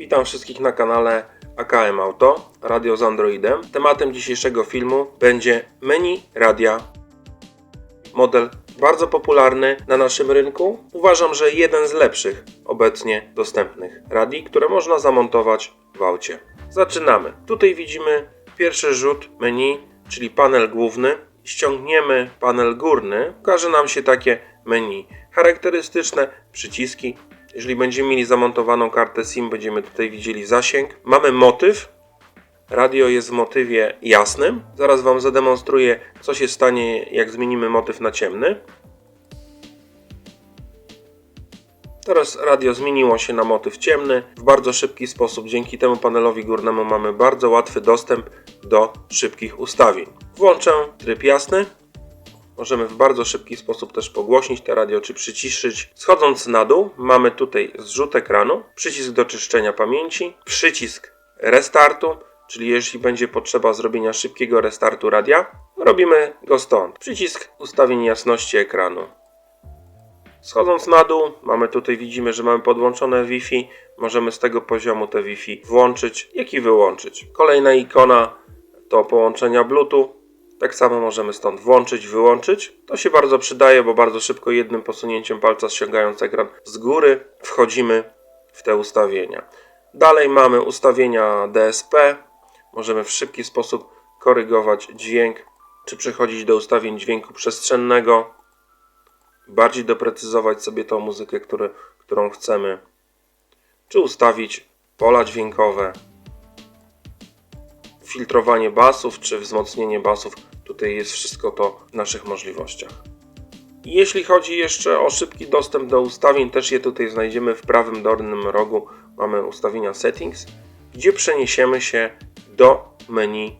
Witam wszystkich na kanale AKM Auto, radio z Androidem. Tematem dzisiejszego filmu będzie menu radia. Model bardzo popularny na naszym rynku. Uważam, że jeden z lepszych obecnie dostępnych radii, które można zamontować w aucie. Zaczynamy. Tutaj widzimy pierwszy rzut menu, czyli panel główny. Ściągniemy panel górny, ukaże nam się takie menu. Charakterystyczne przyciski. Jeżeli będziemy mieli zamontowaną kartę SIM, będziemy tutaj widzieli zasięg. Mamy motyw. Radio jest w motywie jasnym. Zaraz Wam zademonstruję, co się stanie, jak zmienimy motyw na ciemny. Teraz radio zmieniło się na motyw ciemny w bardzo szybki sposób. Dzięki temu panelowi górnemu mamy bardzo łatwy dostęp do szybkich ustawień. Włączę tryb jasny. Możemy w bardzo szybki sposób też pogłośnić te radio czy przyciszyć. Schodząc na dół, mamy tutaj zrzut ekranu, przycisk do czyszczenia pamięci, przycisk restartu, czyli jeśli będzie potrzeba zrobienia szybkiego restartu radia, robimy go stąd. Przycisk ustawień jasności ekranu. Schodząc na dół, mamy tutaj widzimy, że mamy podłączone Wi-Fi. Możemy z tego poziomu te Wi-Fi włączyć, jak i wyłączyć. Kolejna ikona to połączenia Bluetooth. Tak samo możemy stąd włączyć, wyłączyć. To się bardzo przydaje, bo bardzo szybko jednym posunięciem palca ściągając ekran z góry wchodzimy w te ustawienia. Dalej mamy ustawienia DSP. Możemy w szybki sposób korygować dźwięk, czy przechodzić do ustawień dźwięku przestrzennego bardziej doprecyzować sobie tą muzykę, który, którą chcemy, czy ustawić pola dźwiękowe, filtrowanie basów, czy wzmocnienie basów. Tutaj jest wszystko to w naszych możliwościach. Jeśli chodzi jeszcze o szybki dostęp do ustawień, też je tutaj znajdziemy w prawym dolnym rogu. Mamy ustawienia settings, gdzie przeniesiemy się do menu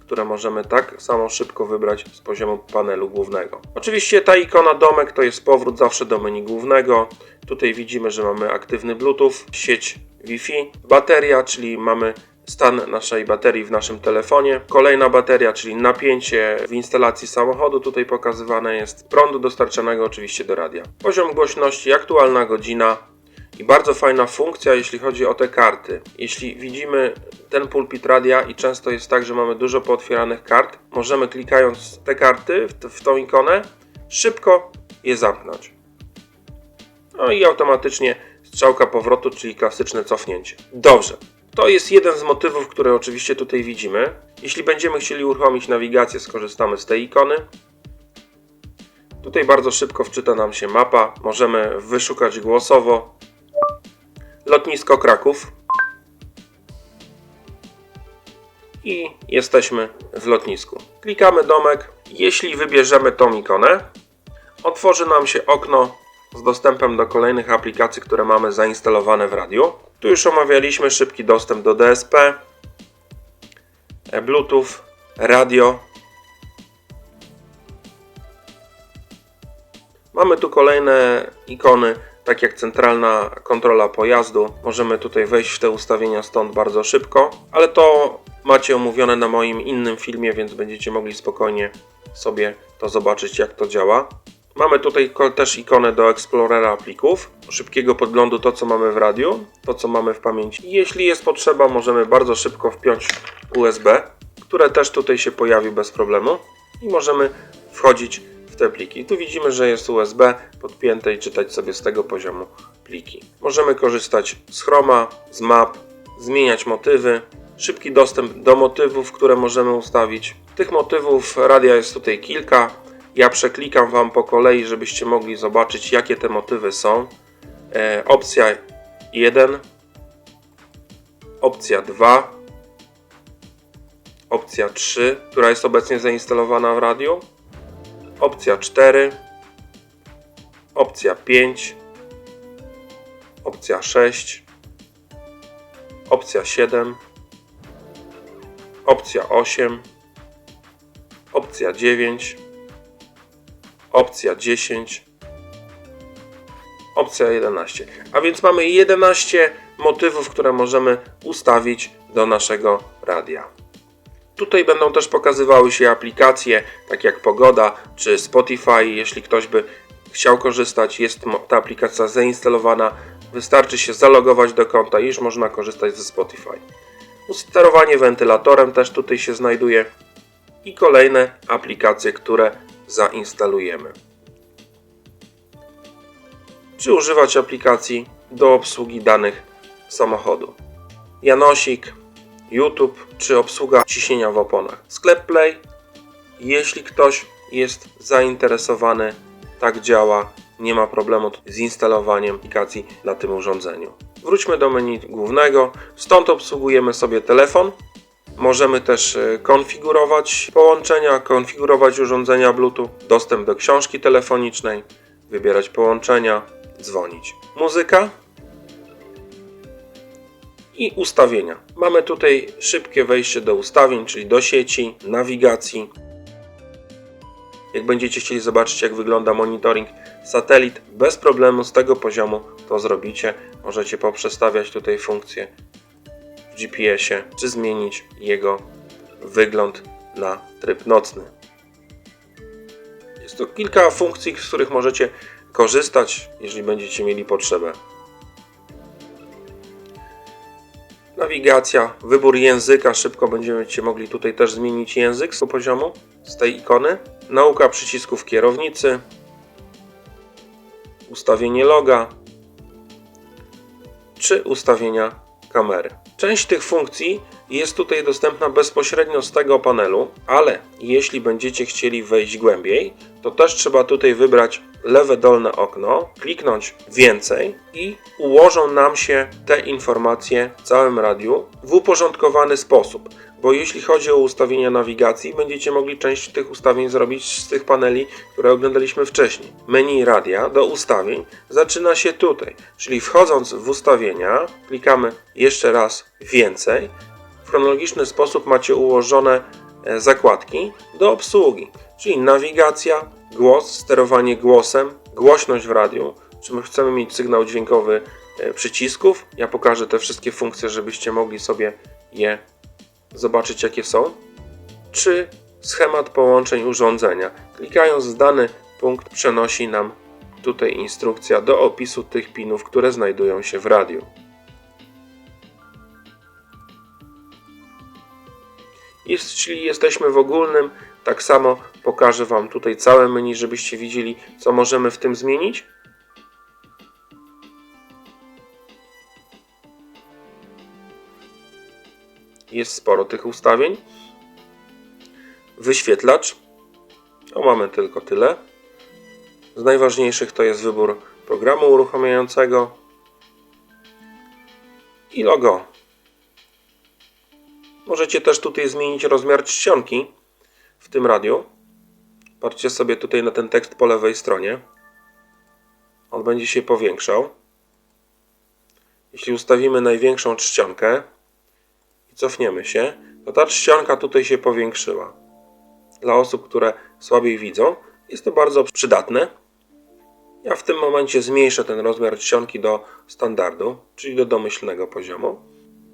które możemy tak samo szybko wybrać z poziomu panelu głównego. Oczywiście ta ikona domek to jest powrót zawsze do menu głównego. Tutaj widzimy, że mamy aktywny Bluetooth, sieć Wi-Fi, bateria, czyli mamy stan naszej baterii w naszym telefonie. Kolejna bateria, czyli napięcie w instalacji samochodu, tutaj pokazywane jest prądu dostarczanego oczywiście do radia. Poziom głośności, aktualna godzina, i bardzo fajna funkcja, jeśli chodzi o te karty. Jeśli widzimy ten pulpit radia i często jest tak, że mamy dużo pootwieranych kart, możemy klikając te karty w, tą ikonę, szybko je zamknąć. No i automatycznie strzałka powrotu, czyli klasyczne cofnięcie. Dobrze. To jest jeden z motywów, które oczywiście tutaj widzimy. Jeśli będziemy chcieli uruchomić nawigację, skorzystamy z tej ikony. Tutaj bardzo szybko wczyta nam się mapa. Możemy wyszukać głosowo lotnisko Kraków. I jesteśmy w lotnisku. Klikamy domek. Jeśli wybierzemy tą ikonę, otworzy nam się okno z dostępem do kolejnych aplikacji, które mamy zainstalowane w radiu. Tu już omawialiśmy szybki dostęp do DSP, Bluetooth, radio. Mamy tu kolejne ikony tak jak centralna kontrola pojazdu. Możemy tutaj wejść w te ustawienia stąd bardzo szybko, ale to macie omówione na moim innym filmie, więc będziecie mogli spokojnie sobie to zobaczyć, jak to działa. Mamy tutaj też ikonę do Explorera plików, szybkiego podglądu to, co mamy w radiu, to, co mamy w pamięci. Jeśli jest potrzeba, możemy bardzo szybko wpiąć USB, które też tutaj się pojawi bez problemu i możemy wchodzić te pliki. Tu widzimy, że jest USB podpięte i czytać sobie z tego poziomu pliki. Możemy korzystać z Chroma, z map, zmieniać motywy, szybki dostęp do motywów, które możemy ustawić. Tych motywów radia jest tutaj kilka. Ja przeklikam Wam po kolei, żebyście mogli zobaczyć, jakie te motywy są. E, opcja 1, opcja 2, opcja 3, która jest obecnie zainstalowana w radiu, opcja 4, opcja 5, opcja 6, opcja 7, opcja 8, opcja 9, opcja 10, opcja 11. A więc mamy 11 motywów, które możemy ustawić do naszego radia. Tutaj będą też pokazywały się aplikacje, tak jak Pogoda czy Spotify. Jeśli ktoś by chciał korzystać, jest ta aplikacja zainstalowana Wystarczy się zalogować do konta i już można korzystać ze Spotify. Sterowanie wentylatorem też tutaj się znajduje i kolejne aplikacje, które zainstalujemy. Czy używać aplikacji do obsługi danych samochodu. Janosik, YouTube czy obsługa ciśnienia w oponach. Sklep Play, jeśli ktoś jest zainteresowany, tak działa, nie ma problemu z instalowaniem aplikacji na tym urządzeniu. Wróćmy do menu głównego, stąd obsługujemy sobie telefon. Możemy też e, konfigurować połączenia, konfigurować urządzenia Bluetooth, dostęp do książki telefonicznej, wybierać połączenia, dzwonić. Muzyka, i ustawienia. Mamy tutaj szybkie wejście do ustawień, czyli do sieci, nawigacji. Jak będziecie chcieli zobaczyć, jak wygląda monitoring satelit, bez problemu z tego poziomu to zrobicie. Możecie poprzestawiać tutaj funkcje GPS-ie, czy zmienić jego wygląd na tryb nocny. Jest to kilka funkcji, z których możecie korzystać, jeżeli będziecie mieli potrzebę. Nawigacja, wybór języka, szybko będziemy mogli tutaj też zmienić język z poziomu, z tej ikony. Nauka przycisków kierownicy, ustawienie loga, czy ustawienia kamery. Część tych funkcji jest tutaj dostępna bezpośrednio z tego panelu, ale jeśli będziecie chcieli wejść głębiej, to też trzeba tutaj wybrać lewe dolne okno, kliknąć więcej i ułożą nam się te informacje w całym radiu w uporządkowany sposób. Bo jeśli chodzi o ustawienia nawigacji, będziecie mogli część tych ustawień zrobić z tych paneli, które oglądaliśmy wcześniej. Menu radia do ustawień zaczyna się tutaj, czyli wchodząc w ustawienia, klikamy jeszcze raz więcej. W chronologiczny sposób macie ułożone e, zakładki do obsługi, czyli nawigacja, głos, sterowanie głosem, głośność w radiu, czy my chcemy mieć sygnał dźwiękowy e, przycisków. Ja pokażę te wszystkie funkcje, żebyście mogli sobie je zobaczyć jakie są, czy schemat połączeń urządzenia. Klikając w dany punkt przenosi nam tutaj instrukcja do opisu tych pinów, które znajdują się w radiu. Jeśli jesteśmy w ogólnym, tak samo pokażę Wam tutaj całe menu, żebyście widzieli, co możemy w tym zmienić. Jest sporo tych ustawień. Wyświetlacz. O, mamy tylko tyle. Z najważniejszych to jest wybór programu uruchamiającego i logo. Możecie też tutaj zmienić rozmiar czcionki w tym radiu. Patrzcie sobie tutaj na ten tekst po lewej stronie. On będzie się powiększał. Jeśli ustawimy największą czcionkę, cofniemy się, to ta czcionka tutaj się powiększyła. Dla osób, które słabiej widzą, jest to bardzo przydatne. Ja w tym momencie zmniejszę ten rozmiar czcionki do standardu, czyli do domyślnego poziomu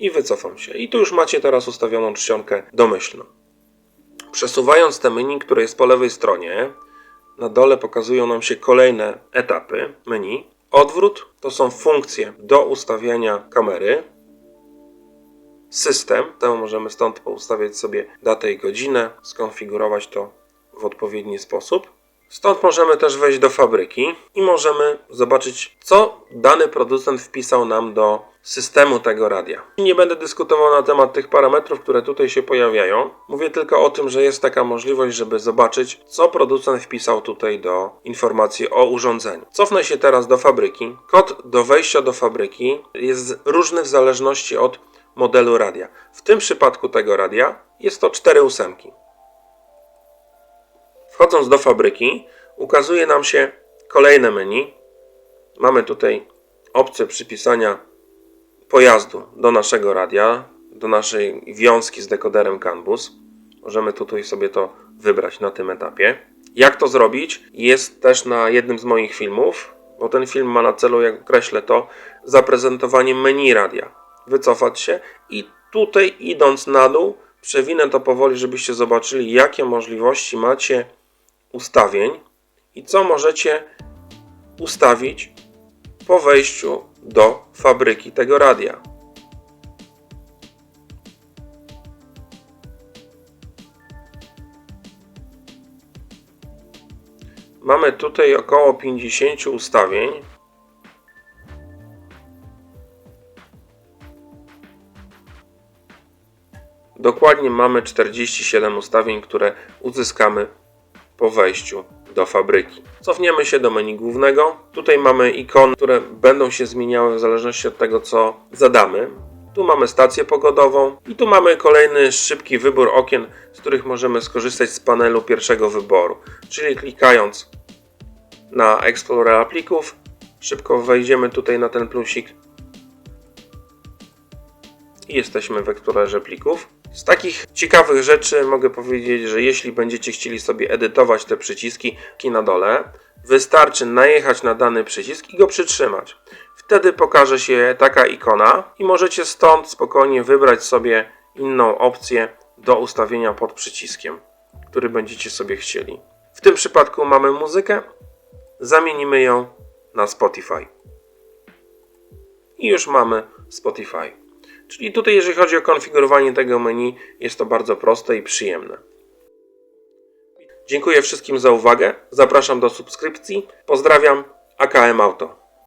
i wycofam się. I tu już macie teraz ustawioną czcionkę domyślną. Przesuwając te menu, które jest po lewej stronie, na dole pokazują nam się kolejne etapy menu. Odwrót to są funkcje do ustawiania kamery, system. Temu możemy stąd poustawiać sobie datę i godzinę, skonfigurować to w odpowiedni sposób. Stąd możemy też wejść do fabryki i możemy zobaczyć, co dany producent wpisał nam do systemu tego radia. Nie będę dyskutował na temat tych parametrów, które tutaj się pojawiają. Mówię tylko o tym, że jest taka możliwość, żeby zobaczyć, co producent wpisał tutaj do informacji o urządzeniu. Cofnę się teraz do fabryki. Kod do wejścia do fabryki jest różny w zależności od modelu radia. W tym przypadku tego radia jest to 4 ósemki. Wchodząc do fabryki, ukazuje nam się kolejne menu. Mamy tutaj opcję przypisania pojazdu do naszego radia, do naszej wiązki z dekoderem CAN bus. Możemy tutaj sobie to wybrać na tym etapie. Jak to zrobić? Jest też na jednym z moich filmów, bo ten film ma na celu, jak określę to, zaprezentowanie menu radia wycofać się i tutaj idąc na dół, przewinę to powoli, żebyście zobaczyli, jakie możliwości macie ustawień i co możecie ustawić po wejściu do fabryki tego radia. Mamy tutaj około 50 ustawień. Dokładnie mamy 47 ustawień, które uzyskamy po wejściu do fabryki. Cofniemy się do menu głównego. Tutaj mamy ikony, które będą się zmieniały w zależności od tego, co zadamy. Tu mamy stację pogodową i tu mamy kolejny szybki wybór okien, z których możemy skorzystać z panelu pierwszego wyboru. Czyli klikając na Explorer plików, szybko wejdziemy tutaj na ten plusik i jesteśmy w Explorerze plików. Z takich ciekawych rzeczy mogę powiedzieć, że jeśli będziecie chcieli sobie edytować te przyciski na dole, wystarczy najechać na dany przycisk i go przytrzymać. Wtedy pokaże się taka ikona i możecie stąd spokojnie wybrać sobie inną opcję do ustawienia pod przyciskiem, który będziecie sobie chcieli. W tym przypadku mamy muzykę, zamienimy ją na Spotify. I już mamy Spotify. Czyli tutaj, jeżeli chodzi o konfigurowanie tego menu, jest to bardzo proste i przyjemne. Dziękuję wszystkim za uwagę. Zapraszam do subskrypcji. Pozdrawiam. AKM Auto.